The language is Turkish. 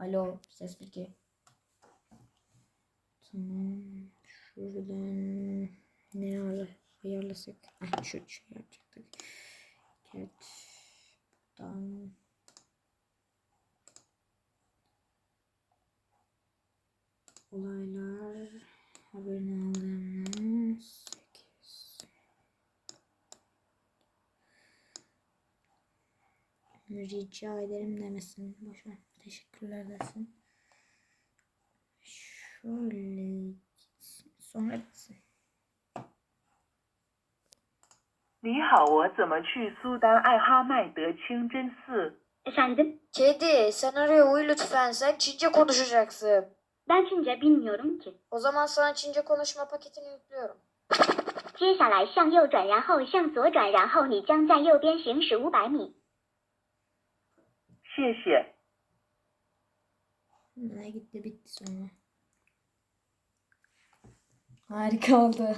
Alo ses bilgi. Tamam. Şuradan ne ara ayarlasak? Ah şu şey yapacaktık. Evet. Buradan olaylar haberini aldığımız 8 rica ederim demesin. Boşver. Teşekkürler desin. Şöyle gitsin. Sonra gitsin. 你好，我怎么去苏丹艾哈迈德清真寺？ Efendim? Kedi sen oraya uyu lütfen. Sen Çince konuşacaksın. Ben Çince bilmiyorum ki. O zaman sana Çince konuşma paketini yüklüyorum. 接下来向右转，然后向左转，然后你将在右边行驶五百米。谢谢。 Ne gitti bitti sonra. Harika oldu.